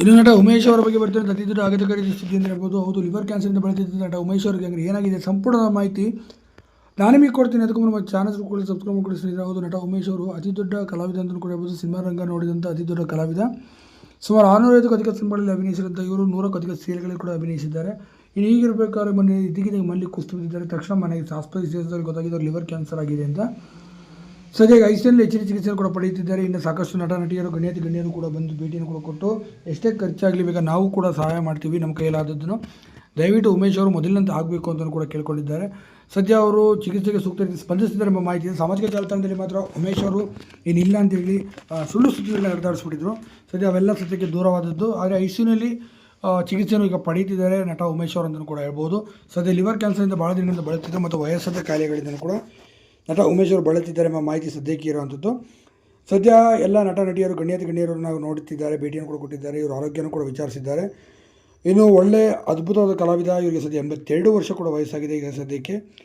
ಇನ್ನು ನಟ ಉಮೇಶ್ ಅವರ ಬಗ್ಗೆ ಬರ್ತಿರೋ ಅತಿ ದೊಡ್ಡ ಆಘಾತಕಾರಿ ಸ್ಥಿತಿ ಅಂತ ಹೇಳ್ಬೋದು. ಹೌದು ಲಿವರ್ ಕ್ಯಾನ್ಸರಿಂದ ಬಳಲ್ತಿದ್ದ ನಟ ಉಮೇಶ್ ಅವರಿಗೆ ಹಂಗೆ ಏನಾಗಿದೆ? ಸಂಪೂರ್ಣ ಮಾಹಿತಿ ನಾನು ನಿಮಗೆ ಕೊಡ್ತೀನಿ. ಅದಕ್ಕೂ ನಮ್ಮ ಚಾನಲ್ ಕೂಡ ಸಬ್ಸ್ಕ್ರೈಬ್ ಮಾಡ್ಕೊಳ್ಳಿ ಸ್ನೇಹಿತರೆ. ಹೌದು, ನಟ ಉಮೇಶ್ ಅವರು ಅತಿ ದೊಡ್ಡ ಕಲಾವಿದ ಅಂತಲೂ ಕೂಡ ಹೇಳ್ಬೋದು. ಸಿನಿಮಾ ರಂಗ ನೋಡಿದಂಥ ಅತಿ ದೊಡ್ಡ ಕಲಾವಿದ. ಸುಮಾರು ಆರುನೂರೈದು ಅಧಿಕ ಸಿನಿಮಾಗಳಲ್ಲಿ ಅಭಿನಯಿಸಿದಂಥ ಇವರು, ನೂರಕ್ಕೂ ಅಧಿಕ ಸೀರಿಯಲ್ಗಳಲ್ಲಿ ಕೂಡ ಅಭಿನಯಿಸಿದ್ದಾರೆ. ಇನ್ನು ಹೀಗಿರಬೇಕಾದ್ರೆ ಮೊನ್ನೆ ಇದ್ದಕ್ಕಿದ್ದಾಗ ಮಲ್ಲಿ ಕುಸ್ತು ಬಿದ್ದಿದ್ದಾರೆ. ತಕ್ಷಣ ಮನೆಗೆ ಆಸ್ಪತ್ರೆ ಸೇರಿಸಿದಾಗ ಗೊತ್ತಾಗಿದೆ ಲಿವರ್ ಕ್ಯಾನ್ಸರ್ ಆಗಿದೆ ಅಂತ. ಸದ್ಯ ಐಸಿಯಲ್ಲಿ ಹೆಚ್ಚಿನ ಚಿಕಿತ್ಸೆಯನ್ನು ಕೂಡ ಪಡೆಯುತ್ತಿದ್ದಾರೆ. ಇನ್ನು ಸಾಕಷ್ಟು ನಟ ನಟಿಯರು ಗಣ್ಯಾತಿ ಗಣ್ಯರು ಕೂಡ ಬಂದು ಭೇಟಿಯನ್ನು ಕೂಡ ಕೊಟ್ಟು ಎಷ್ಟೇ ಖರ್ಚಾಗಲಿ ಬೇಕಾ ನಾವು ಕೂಡ ಸಹಾಯ ಮಾಡ್ತೀವಿ ನಮ್ಮ ಕೈಯಲ್ಲಾದದ್ದನ್ನು ದಯವಿಟ್ಟು ಉಮೇಶ್ ಅವರು ಮೊದಲಿನಂತೆ ಆಗಬೇಕು ಅಂತ ಕೂಡ ಕೇಳ್ಕೊಂಡಿದ್ದಾರೆ. ಸದ್ಯ ಅವರು ಚಿಕಿತ್ಸೆಗೆ ಸೂಕ್ತ ರೀತಿ ಸ್ಪಂದಿಸಿದ್ದಾರೆ ಎಂಬ ಮಾಹಿತಿ ಇದೆ. ಸಾಮಾಜಿಕ ಜಾಲತಾಣದಲ್ಲಿ ಮಾತ್ರ ಉಮೇಶ್ ಅವರು ಏನಿಲ್ಲ ಅಂತೇಳಿ ಸುಳ್ಳು ಸುದ್ದಿಗಳನ್ನ ಹರಿದಾಡಿಸ್ಬಿಟ್ಟಿದ್ರು ಸದ್ಯ ಅವೆಲ್ಲ ಸತ್ಯಕ್ಕೆ ದೂರವಾದದ್ದು. ಆದರೆ ಐಸಿಯುನಲ್ಲಿ ಚಿಕಿತ್ಸೆಯನ್ನು ಈಗ ಪಡೀತಿದ್ದಾರೆ ನಟ ಉಮೇಶ್ ಅವರು ಅಂತಲೂ ಕೂಡ ಹೇಳ್ಬೋದು. ಸದ್ಯ ಲಿವರ್ ಕ್ಯಾನ್ಸರಿಂದ ಭಾಳ ದಿನಗಳಿಂದ ಬಳಲ್ತಿದ್ದಾರೆ ಮತ್ತು ವಯಸ್ಸಾದ ಕಾಯಿಲೆಗಳಿಂದ ಕೂಡ ನಟ ಉಮೇಶ್ ಅವರು ಬಳಲ್ತಿದ್ದಾರೆ ಎಂಬ ಮಾಹಿತಿ ಸದ್ಯಕ್ಕೆ ಇರುವಂಥದ್ದು. ಸದ್ಯ ಎಲ್ಲ ನಟ, ನಟಿಯರು, ಗಣ್ಯಾತಿ, ಗಣ್ಯರನ್ನು ನಾವು ನೋಡುತ್ತಿದ್ದಾರೆ. ಭೇಟಿಯನ್ನು ಕೂಡ ಕೊಟ್ಟಿದ್ದಾರೆ. ಇವರು ಆರೋಗ್ಯನೂ ಕೂಡ ವಿಚಾರಿಸಿದ್ದಾರೆ. ಇನ್ನು ಒಳ್ಳೆ ಅದ್ಭುತವಾದ ಕಲಾವಿದ ಇವರಿಗೆ ಸದ್ಯ ಎಂಬತ್ತೆರಡು ವರ್ಷ ಕೂಡ ವಯಸ್ಸಾಗಿದೆ ಈಗ ಸದ್ಯಕ್ಕೆ.